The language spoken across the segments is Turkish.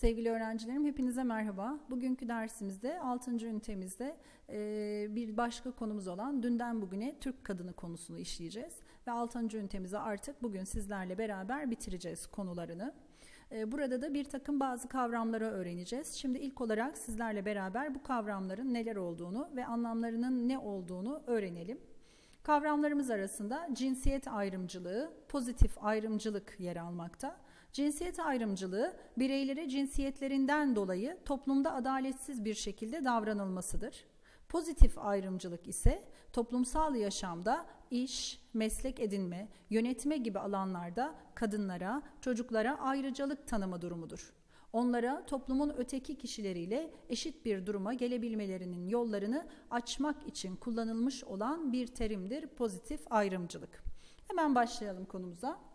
Sevgili öğrencilerim hepinize merhaba. Bugünkü dersimizde 6. ünitemizde e, bir başka konumuz olan dünden bugüne Türk kadını konusunu işleyeceğiz. Ve 6. ünitemizi artık bugün sizlerle beraber bitireceğiz konularını. E, burada da bir takım bazı kavramları öğreneceğiz. Şimdi ilk olarak sizlerle beraber bu kavramların neler olduğunu ve anlamlarının ne olduğunu öğrenelim. Kavramlarımız arasında cinsiyet ayrımcılığı, pozitif ayrımcılık yer almakta. Cinsiyet ayrımcılığı bireylere cinsiyetlerinden dolayı toplumda adaletsiz bir şekilde davranılmasıdır. Pozitif ayrımcılık ise toplumsal yaşamda iş, meslek edinme, yönetme gibi alanlarda kadınlara, çocuklara ayrıcalık tanıma durumudur. Onlara toplumun öteki kişileriyle eşit bir duruma gelebilmelerinin yollarını açmak için kullanılmış olan bir terimdir pozitif ayrımcılık. Hemen başlayalım konumuza.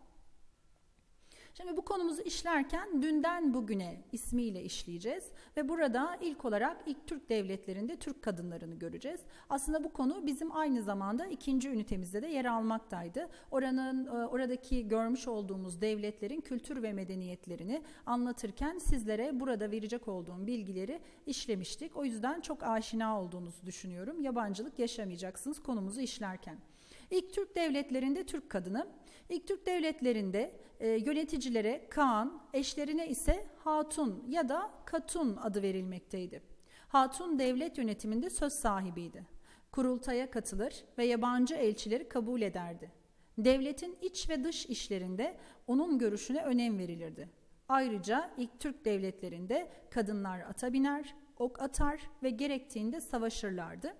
Şimdi bu konumuzu işlerken dünden bugüne ismiyle işleyeceğiz ve burada ilk olarak ilk Türk devletlerinde Türk kadınlarını göreceğiz. Aslında bu konu bizim aynı zamanda ikinci ünitemizde de yer almaktaydı. Oranın e, oradaki görmüş olduğumuz devletlerin kültür ve medeniyetlerini anlatırken sizlere burada verecek olduğum bilgileri işlemiştik. O yüzden çok aşina olduğunuzu düşünüyorum. Yabancılık yaşamayacaksınız konumuzu işlerken. İlk Türk devletlerinde Türk kadını, ilk Türk devletlerinde e, yöneticilere Kaan, eşlerine ise Hatun ya da Katun adı verilmekteydi. Hatun devlet yönetiminde söz sahibiydi. Kurultaya katılır ve yabancı elçileri kabul ederdi. Devletin iç ve dış işlerinde onun görüşüne önem verilirdi. Ayrıca ilk Türk devletlerinde kadınlar ata biner, ok atar ve gerektiğinde savaşırlardı.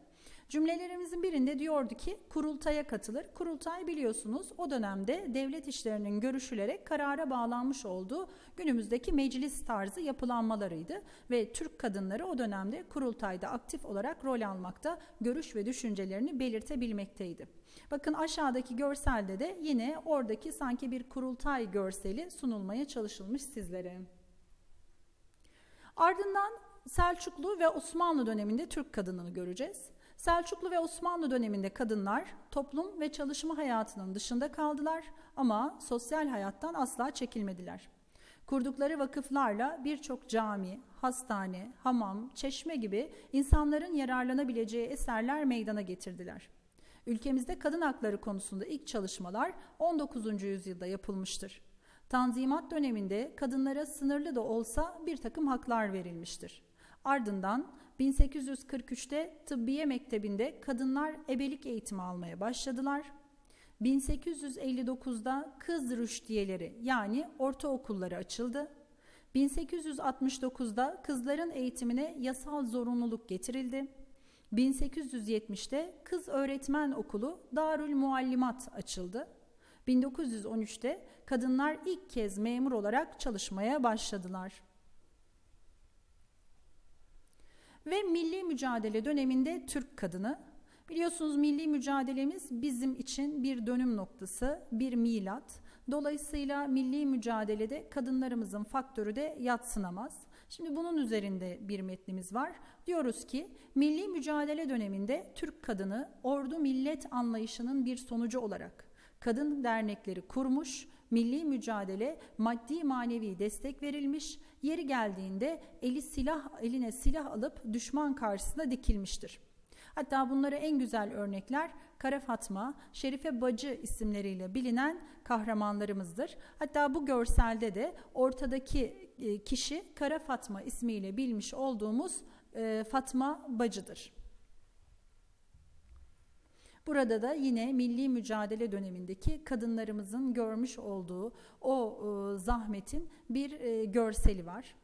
Cümlelerimizin birinde diyordu ki kurultaya katılır. Kurultay biliyorsunuz o dönemde devlet işlerinin görüşülerek karara bağlanmış olduğu günümüzdeki meclis tarzı yapılanmalarıydı ve Türk kadınları o dönemde kurultayda aktif olarak rol almakta, görüş ve düşüncelerini belirtebilmekteydi. Bakın aşağıdaki görselde de yine oradaki sanki bir kurultay görseli sunulmaya çalışılmış sizlere. Ardından Selçuklu ve Osmanlı döneminde Türk kadınını göreceğiz. Selçuklu ve Osmanlı döneminde kadınlar toplum ve çalışma hayatının dışında kaldılar ama sosyal hayattan asla çekilmediler. Kurdukları vakıflarla birçok cami, hastane, hamam, çeşme gibi insanların yararlanabileceği eserler meydana getirdiler. Ülkemizde kadın hakları konusunda ilk çalışmalar 19. yüzyılda yapılmıştır. Tanzimat döneminde kadınlara sınırlı da olsa bir takım haklar verilmiştir. Ardından 1843'te Tıbbiye Mektebi'nde kadınlar ebelik eğitimi almaya başladılar. 1859'da kız rüştiyeleri yani ortaokulları açıldı. 1869'da kızların eğitimine yasal zorunluluk getirildi. 1870'te Kız Öğretmen Okulu Darül Muallimat açıldı. 1913'te kadınlar ilk kez memur olarak çalışmaya başladılar. Ve milli mücadele döneminde Türk kadını. Biliyorsunuz milli mücadelemiz bizim için bir dönüm noktası, bir milat. Dolayısıyla milli mücadelede kadınlarımızın faktörü de yatsınamaz. Şimdi bunun üzerinde bir metnimiz var. Diyoruz ki milli mücadele döneminde Türk kadını ordu millet anlayışının bir sonucu olarak kadın dernekleri kurmuş, milli mücadele maddi manevi destek verilmiş, yeri geldiğinde eli silah eline silah alıp düşman karşısında dikilmiştir. Hatta bunlara en güzel örnekler Kara Fatma, Şerife Bacı isimleriyle bilinen kahramanlarımızdır. Hatta bu görselde de ortadaki e, kişi Kara Fatma ismiyle bilmiş olduğumuz e, Fatma Bacı'dır. Burada da yine milli mücadele dönemindeki kadınlarımızın görmüş olduğu o e, zahmetin bir e, görseli var.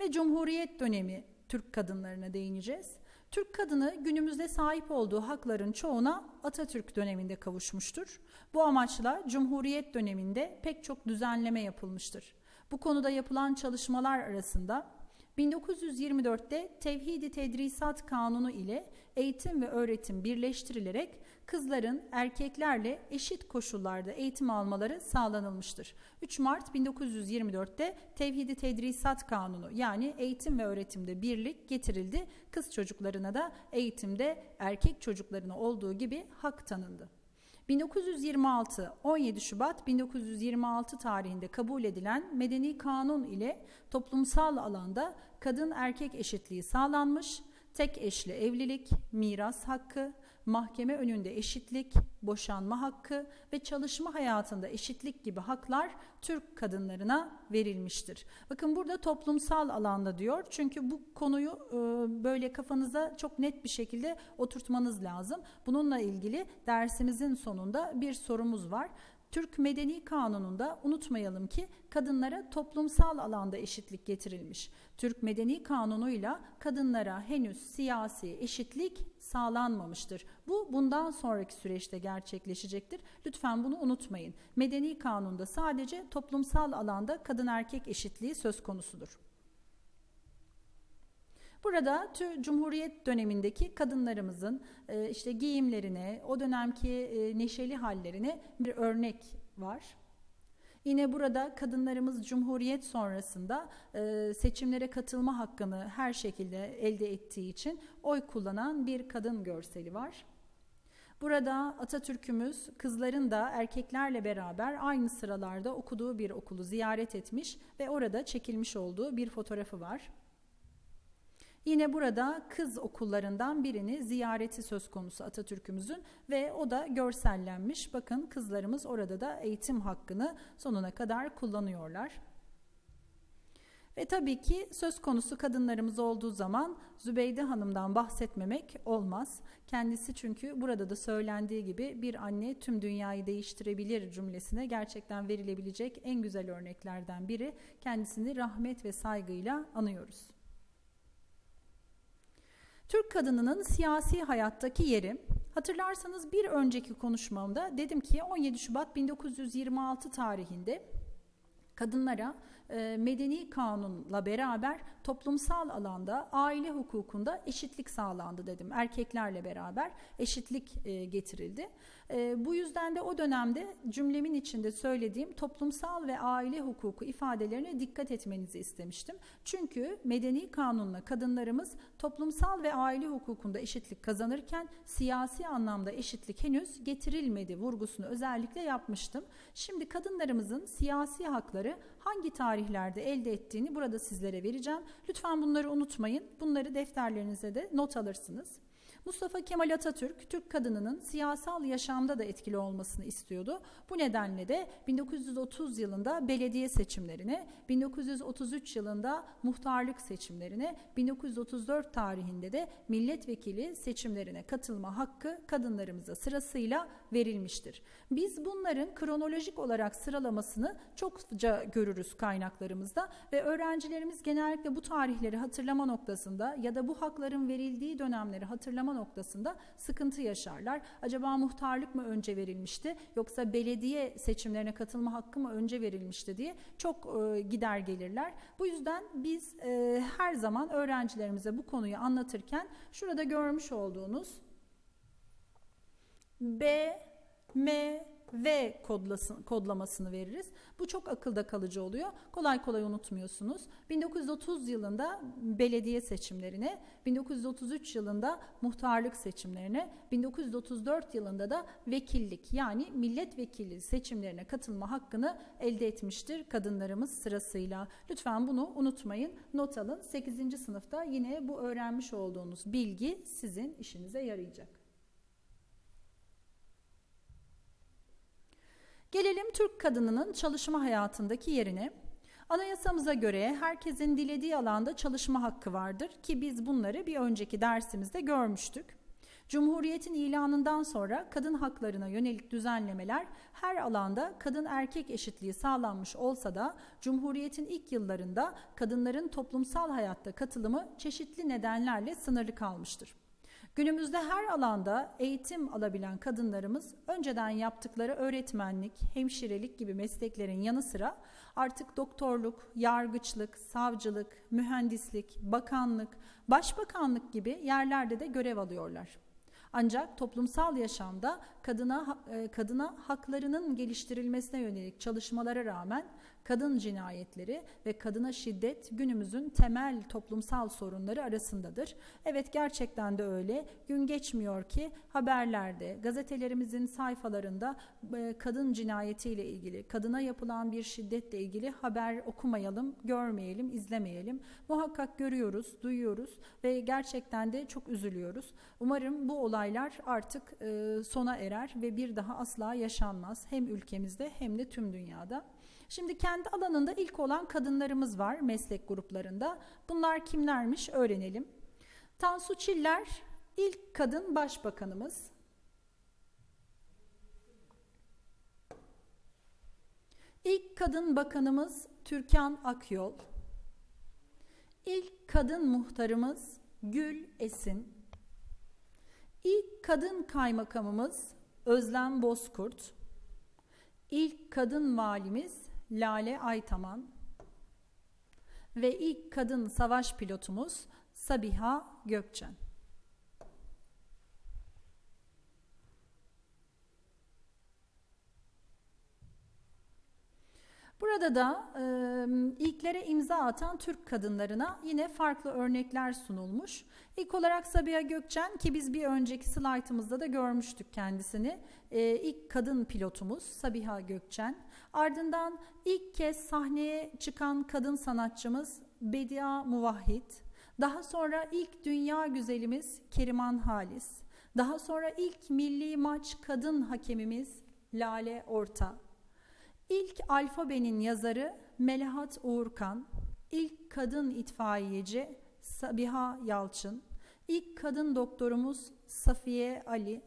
Ve Cumhuriyet dönemi Türk kadınlarına değineceğiz. Türk kadını günümüzde sahip olduğu hakların çoğuna Atatürk döneminde kavuşmuştur. Bu amaçla Cumhuriyet döneminde pek çok düzenleme yapılmıştır. Bu konuda yapılan çalışmalar arasında 1924'te Tevhidi Tedrisat Kanunu ile eğitim ve öğretim birleştirilerek kızların erkeklerle eşit koşullarda eğitim almaları sağlanılmıştır. 3 Mart 1924'te Tevhidi Tedrisat Kanunu yani eğitim ve öğretimde birlik getirildi. Kız çocuklarına da eğitimde erkek çocuklarına olduğu gibi hak tanındı. 1926 17 Şubat 1926 tarihinde kabul edilen Medeni Kanun ile toplumsal alanda kadın erkek eşitliği sağlanmış. Tek eşli evlilik, miras hakkı, mahkeme önünde eşitlik, boşanma hakkı ve çalışma hayatında eşitlik gibi haklar Türk kadınlarına verilmiştir. Bakın burada toplumsal alanda diyor. Çünkü bu konuyu e, böyle kafanıza çok net bir şekilde oturtmanız lazım. Bununla ilgili dersimizin sonunda bir sorumuz var. Türk Medeni Kanunu'nda unutmayalım ki kadınlara toplumsal alanda eşitlik getirilmiş. Türk Medeni Kanunu'yla kadınlara henüz siyasi eşitlik sağlanmamıştır. Bu bundan sonraki süreçte gerçekleşecektir. Lütfen bunu unutmayın. Medeni Kanun'da sadece toplumsal alanda kadın erkek eşitliği söz konusudur. Burada Cumhuriyet dönemindeki kadınlarımızın e, işte giyimlerine, o dönemki e, neşeli hallerine bir örnek var. Yine burada kadınlarımız Cumhuriyet sonrasında e, seçimlere katılma hakkını her şekilde elde ettiği için oy kullanan bir kadın görseli var. Burada Atatürk'ümüz kızların da erkeklerle beraber aynı sıralarda okuduğu bir okulu ziyaret etmiş ve orada çekilmiş olduğu bir fotoğrafı var. Yine burada kız okullarından birini ziyareti söz konusu Atatürk'ümüzün ve o da görsellenmiş. Bakın kızlarımız orada da eğitim hakkını sonuna kadar kullanıyorlar. Ve tabii ki söz konusu kadınlarımız olduğu zaman Zübeyde Hanım'dan bahsetmemek olmaz. Kendisi çünkü burada da söylendiği gibi bir anne tüm dünyayı değiştirebilir cümlesine gerçekten verilebilecek en güzel örneklerden biri. Kendisini rahmet ve saygıyla anıyoruz. Türk kadınının siyasi hayattaki yeri. Hatırlarsanız bir önceki konuşmamda dedim ki 17 Şubat 1926 tarihinde kadınlara e, medeni kanunla beraber toplumsal alanda aile hukukunda eşitlik sağlandı dedim. Erkeklerle beraber eşitlik e, getirildi. E, bu yüzden de o dönemde cümlemin içinde söylediğim toplumsal ve aile hukuku ifadelerine dikkat etmenizi istemiştim. Çünkü medeni kanunla kadınlarımız toplumsal ve aile hukukunda eşitlik kazanırken siyasi anlamda eşitlik henüz getirilmedi vurgusunu özellikle yapmıştım. Şimdi kadınlarımızın siyasi hakları hangi tarihlerde elde ettiğini burada sizlere vereceğim. Lütfen bunları unutmayın. Bunları defterlerinize de not alırsınız. Mustafa Kemal Atatürk Türk kadınının siyasal yaşamda da etkili olmasını istiyordu. Bu nedenle de 1930 yılında belediye seçimlerine, 1933 yılında muhtarlık seçimlerine, 1934 tarihinde de milletvekili seçimlerine katılma hakkı kadınlarımıza sırasıyla verilmiştir. Biz bunların kronolojik olarak sıralamasını çokça görürüz kaynaklarımızda ve öğrencilerimiz genellikle bu tarihleri hatırlama noktasında ya da bu hakların verildiği dönemleri hatırlama noktasında sıkıntı yaşarlar. Acaba muhtarlık mı önce verilmişti yoksa belediye seçimlerine katılma hakkı mı önce verilmişti diye çok e, gider gelirler. Bu yüzden biz e, her zaman öğrencilerimize bu konuyu anlatırken şurada görmüş olduğunuz B, M, V kodlamasını veririz. Bu çok akılda kalıcı oluyor. Kolay kolay unutmuyorsunuz. 1930 yılında belediye seçimlerine, 1933 yılında muhtarlık seçimlerine, 1934 yılında da vekillik yani milletvekili seçimlerine katılma hakkını elde etmiştir kadınlarımız sırasıyla. Lütfen bunu unutmayın. Not alın. 8. sınıfta yine bu öğrenmiş olduğunuz bilgi sizin işinize yarayacak. Gelelim Türk kadınının çalışma hayatındaki yerine. Anayasamıza göre herkesin dilediği alanda çalışma hakkı vardır ki biz bunları bir önceki dersimizde görmüştük. Cumhuriyetin ilanından sonra kadın haklarına yönelik düzenlemeler her alanda kadın erkek eşitliği sağlanmış olsa da Cumhuriyetin ilk yıllarında kadınların toplumsal hayatta katılımı çeşitli nedenlerle sınırlı kalmıştır. Günümüzde her alanda eğitim alabilen kadınlarımız önceden yaptıkları öğretmenlik, hemşirelik gibi mesleklerin yanı sıra artık doktorluk, yargıçlık, savcılık, mühendislik, bakanlık, başbakanlık gibi yerlerde de görev alıyorlar. Ancak toplumsal yaşamda kadına e, kadına haklarının geliştirilmesine yönelik çalışmalara rağmen kadın cinayetleri ve kadına şiddet günümüzün temel toplumsal sorunları arasındadır. Evet gerçekten de öyle. Gün geçmiyor ki haberlerde, gazetelerimizin sayfalarında e, kadın cinayetiyle ilgili, kadına yapılan bir şiddetle ilgili haber okumayalım, görmeyelim, izlemeyelim. Muhakkak görüyoruz, duyuyoruz ve gerçekten de çok üzülüyoruz. Umarım bu olaylar artık e, sona erer ve bir daha asla yaşanmaz hem ülkemizde hem de tüm dünyada. Şimdi kendi alanında ilk olan kadınlarımız var meslek gruplarında. Bunlar kimlermiş öğrenelim. Tansu Çiller ilk kadın başbakanımız. İlk kadın bakanımız Türkan Akyol. İlk kadın muhtarımız Gül Esin. İlk kadın kaymakamımız Özlem Bozkurt. İlk kadın valimiz Lale Aytaman. Ve ilk kadın savaş pilotumuz Sabiha Gökçen. Burada da e, ilklere imza atan Türk kadınlarına yine farklı örnekler sunulmuş. İlk olarak Sabiha Gökçen ki biz bir önceki slaytımızda da görmüştük kendisini. E, ilk kadın pilotumuz Sabiha Gökçen. Ardından ilk kez sahneye çıkan kadın sanatçımız Bedia Muvahhid. Daha sonra ilk dünya güzelimiz Keriman Halis. Daha sonra ilk milli maç kadın hakemimiz Lale Orta. İlk alfabenin yazarı Melahat Uğurkan, ilk kadın itfaiyeci Sabiha Yalçın, ilk kadın doktorumuz Safiye Ali,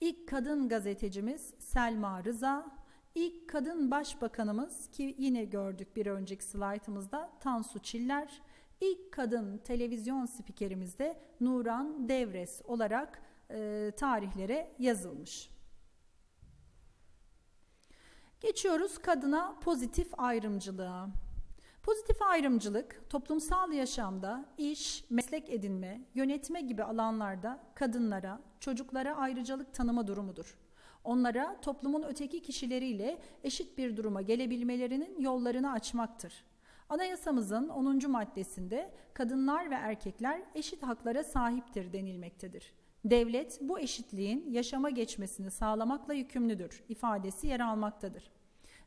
ilk kadın gazetecimiz Selma Rıza, ilk kadın başbakanımız ki yine gördük bir önceki slaytımızda Tansu Çiller, ilk kadın televizyon spikerimiz de Nuran Devres olarak e, tarihlere yazılmış. Geçiyoruz kadına pozitif ayrımcılığa. Pozitif ayrımcılık toplumsal yaşamda iş, meslek edinme, yönetme gibi alanlarda kadınlara, çocuklara ayrıcalık tanıma durumudur. Onlara toplumun öteki kişileriyle eşit bir duruma gelebilmelerinin yollarını açmaktır. Anayasamızın 10. maddesinde kadınlar ve erkekler eşit haklara sahiptir denilmektedir. Devlet bu eşitliğin yaşama geçmesini sağlamakla yükümlüdür ifadesi yer almaktadır.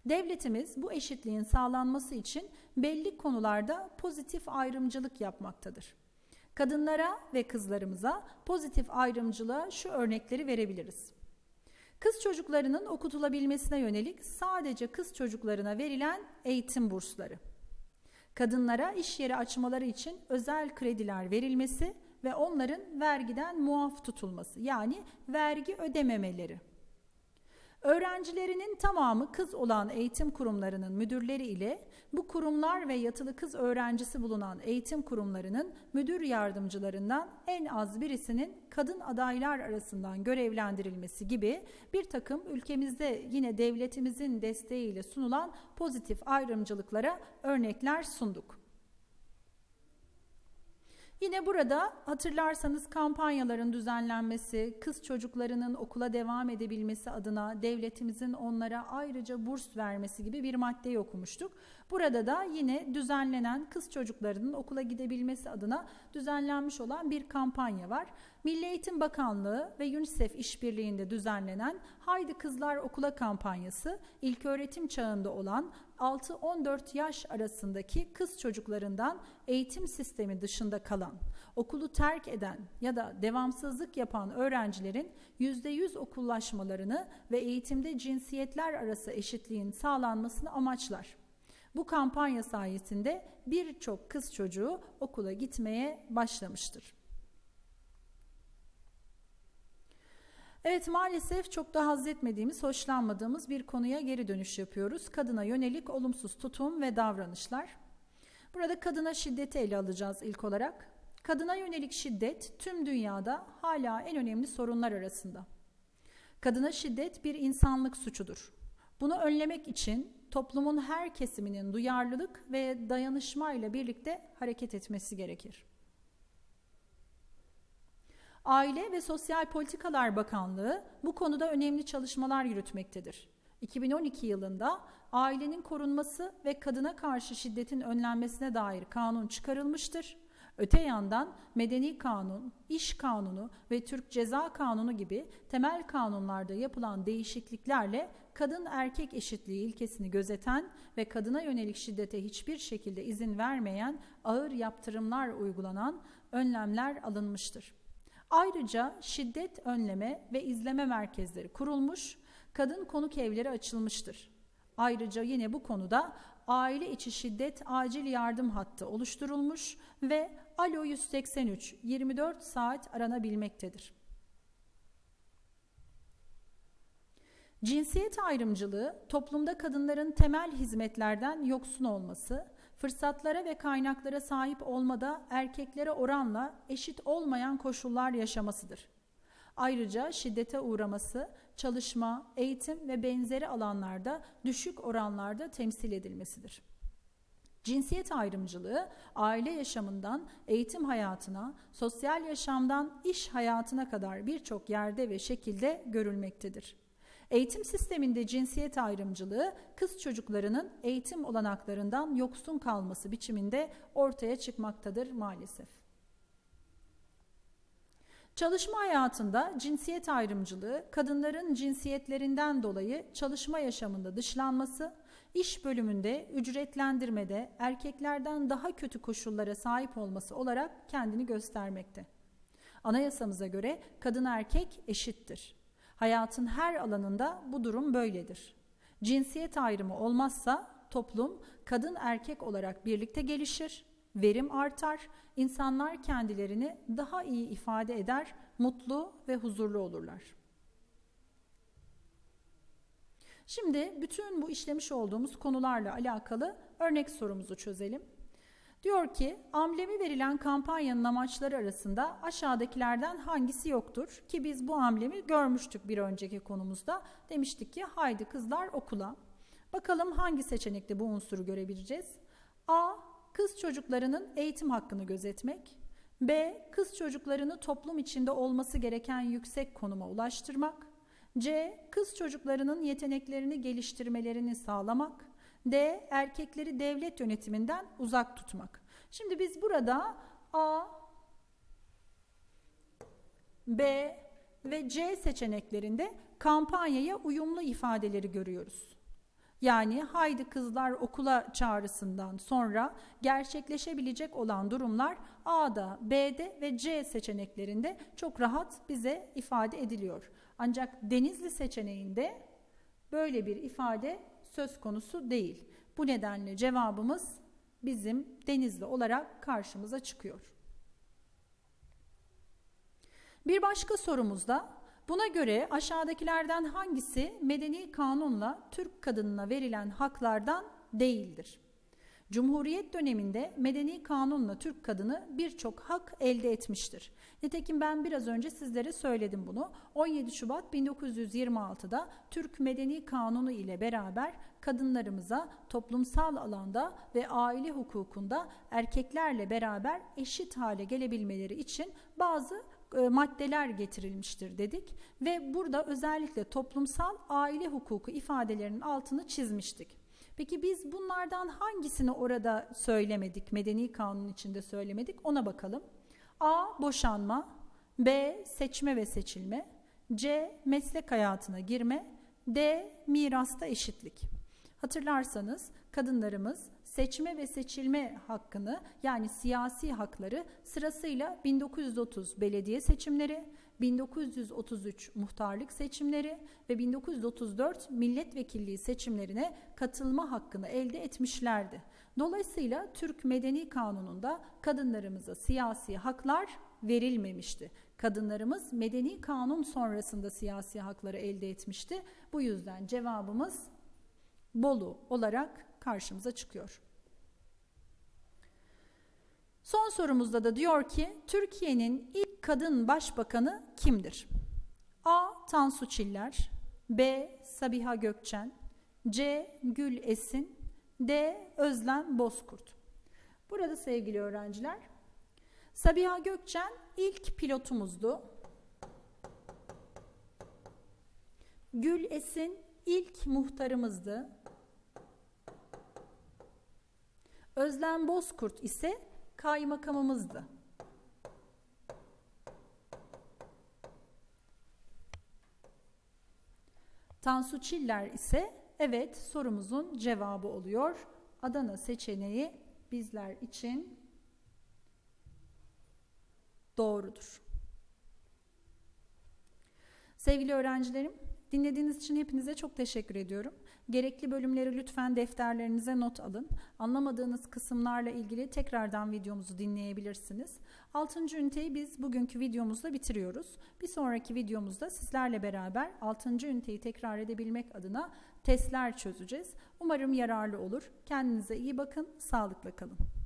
Devletimiz bu eşitliğin sağlanması için belli konularda pozitif ayrımcılık yapmaktadır. Kadınlara ve kızlarımıza pozitif ayrımcılığa şu örnekleri verebiliriz. Kız çocuklarının okutulabilmesine yönelik sadece kız çocuklarına verilen eğitim bursları. Kadınlara iş yeri açmaları için özel krediler verilmesi ve onların vergiden muaf tutulması yani vergi ödememeleri. Öğrencilerinin tamamı kız olan eğitim kurumlarının müdürleri ile bu kurumlar ve yatılı kız öğrencisi bulunan eğitim kurumlarının müdür yardımcılarından en az birisinin kadın adaylar arasından görevlendirilmesi gibi bir takım ülkemizde yine devletimizin desteğiyle sunulan pozitif ayrımcılıklara örnekler sunduk. Yine burada hatırlarsanız kampanyaların düzenlenmesi, kız çocuklarının okula devam edebilmesi adına devletimizin onlara ayrıca burs vermesi gibi bir maddeyi okumuştuk. Burada da yine düzenlenen kız çocuklarının okula gidebilmesi adına düzenlenmiş olan bir kampanya var. Milli Eğitim Bakanlığı ve UNICEF işbirliğinde düzenlenen Haydi Kızlar Okula kampanyası ilk öğretim çağında olan 6-14 yaş arasındaki kız çocuklarından eğitim sistemi dışında kalan, okulu terk eden ya da devamsızlık yapan öğrencilerin %100 okullaşmalarını ve eğitimde cinsiyetler arası eşitliğin sağlanmasını amaçlar. Bu kampanya sayesinde birçok kız çocuğu okula gitmeye başlamıştır. Evet maalesef çok da haz etmediğimiz, hoşlanmadığımız bir konuya geri dönüş yapıyoruz. Kadına yönelik olumsuz tutum ve davranışlar. Burada kadına şiddeti ele alacağız ilk olarak. Kadına yönelik şiddet tüm dünyada hala en önemli sorunlar arasında. Kadına şiddet bir insanlık suçudur. Bunu önlemek için toplumun her kesiminin duyarlılık ve dayanışma ile birlikte hareket etmesi gerekir. Aile ve Sosyal Politikalar Bakanlığı bu konuda önemli çalışmalar yürütmektedir. 2012 yılında ailenin korunması ve kadına karşı şiddetin önlenmesine dair kanun çıkarılmıştır. Öte yandan medeni kanun, iş kanunu ve Türk Ceza Kanunu gibi temel kanunlarda yapılan değişikliklerle kadın erkek eşitliği ilkesini gözeten ve kadına yönelik şiddete hiçbir şekilde izin vermeyen ağır yaptırımlar uygulanan önlemler alınmıştır. Ayrıca şiddet önleme ve izleme merkezleri kurulmuş, kadın konuk evleri açılmıştır. Ayrıca yine bu konuda aile içi şiddet acil yardım hattı oluşturulmuş ve Alo 183 24 saat aranabilmektedir. Cinsiyet ayrımcılığı toplumda kadınların temel hizmetlerden yoksun olması, fırsatlara ve kaynaklara sahip olmada erkeklere oranla eşit olmayan koşullar yaşamasıdır. Ayrıca şiddete uğraması, çalışma, eğitim ve benzeri alanlarda düşük oranlarda temsil edilmesidir. Cinsiyet ayrımcılığı aile yaşamından eğitim hayatına, sosyal yaşamdan iş hayatına kadar birçok yerde ve şekilde görülmektedir. Eğitim sisteminde cinsiyet ayrımcılığı kız çocuklarının eğitim olanaklarından yoksun kalması biçiminde ortaya çıkmaktadır maalesef. Çalışma hayatında cinsiyet ayrımcılığı, kadınların cinsiyetlerinden dolayı çalışma yaşamında dışlanması, iş bölümünde ücretlendirmede erkeklerden daha kötü koşullara sahip olması olarak kendini göstermekte. Anayasamıza göre kadın erkek eşittir. Hayatın her alanında bu durum böyledir. Cinsiyet ayrımı olmazsa toplum kadın erkek olarak birlikte gelişir, verim artar, insanlar kendilerini daha iyi ifade eder, mutlu ve huzurlu olurlar. Şimdi bütün bu işlemiş olduğumuz konularla alakalı örnek sorumuzu çözelim. Diyor ki amblemi verilen kampanyanın amaçları arasında aşağıdakilerden hangisi yoktur? Ki biz bu amblemi görmüştük bir önceki konumuzda. Demiştik ki haydi kızlar okula. Bakalım hangi seçenekte bu unsuru görebileceğiz? A. Kız çocuklarının eğitim hakkını gözetmek. B. Kız çocuklarını toplum içinde olması gereken yüksek konuma ulaştırmak. C. Kız çocuklarının yeteneklerini geliştirmelerini sağlamak. D. Erkekleri devlet yönetiminden uzak tutmak. Şimdi biz burada A, B ve C seçeneklerinde kampanyaya uyumlu ifadeleri görüyoruz. Yani haydi kızlar okula çağrısından sonra gerçekleşebilecek olan durumlar A'da, B'de ve C seçeneklerinde çok rahat bize ifade ediliyor. Ancak Denizli seçeneğinde böyle bir ifade söz konusu değil. Bu nedenle cevabımız bizim Denizli olarak karşımıza çıkıyor. Bir başka sorumuzda buna göre aşağıdakilerden hangisi medeni kanunla Türk kadınına verilen haklardan değildir? Cumhuriyet döneminde medeni kanunla Türk kadını birçok hak elde etmiştir. Nitekim ben biraz önce sizlere söyledim bunu. 17 Şubat 1926'da Türk Medeni Kanunu ile beraber kadınlarımıza toplumsal alanda ve aile hukukunda erkeklerle beraber eşit hale gelebilmeleri için bazı e, maddeler getirilmiştir dedik ve burada özellikle toplumsal aile hukuku ifadelerinin altını çizmiştik. Peki biz bunlardan hangisini orada söylemedik, medeni kanun içinde söylemedik ona bakalım. A. Boşanma B. Seçme ve seçilme C. Meslek hayatına girme D. Mirasta eşitlik. Hatırlarsanız kadınlarımız seçme ve seçilme hakkını yani siyasi hakları sırasıyla 1930 belediye seçimleri, 1933 muhtarlık seçimleri ve 1934 milletvekilliği seçimlerine katılma hakkını elde etmişlerdi. Dolayısıyla Türk Medeni Kanunu'nda kadınlarımıza siyasi haklar verilmemişti. Kadınlarımız medeni kanun sonrasında siyasi hakları elde etmişti. Bu yüzden cevabımız Bolu olarak karşımıza çıkıyor. Son sorumuzda da diyor ki Türkiye'nin ilk kadın başbakanı kimdir? A. Tansu Çiller B. Sabiha Gökçen C. Gül Esin D. Özlem Bozkurt Burada sevgili öğrenciler Sabiha Gökçen ilk pilotumuzdu. Gül Esin ilk muhtarımızdı. Özlem Bozkurt ise kaymakamımızdı. Tansu Çiller ise evet sorumuzun cevabı oluyor. Adana seçeneği bizler için doğrudur. Sevgili öğrencilerim, dinlediğiniz için hepinize çok teşekkür ediyorum. Gerekli bölümleri lütfen defterlerinize not alın. Anlamadığınız kısımlarla ilgili tekrardan videomuzu dinleyebilirsiniz. 6. üniteyi biz bugünkü videomuzda bitiriyoruz. Bir sonraki videomuzda sizlerle beraber 6. üniteyi tekrar edebilmek adına testler çözeceğiz. Umarım yararlı olur. Kendinize iyi bakın, sağlıkla kalın.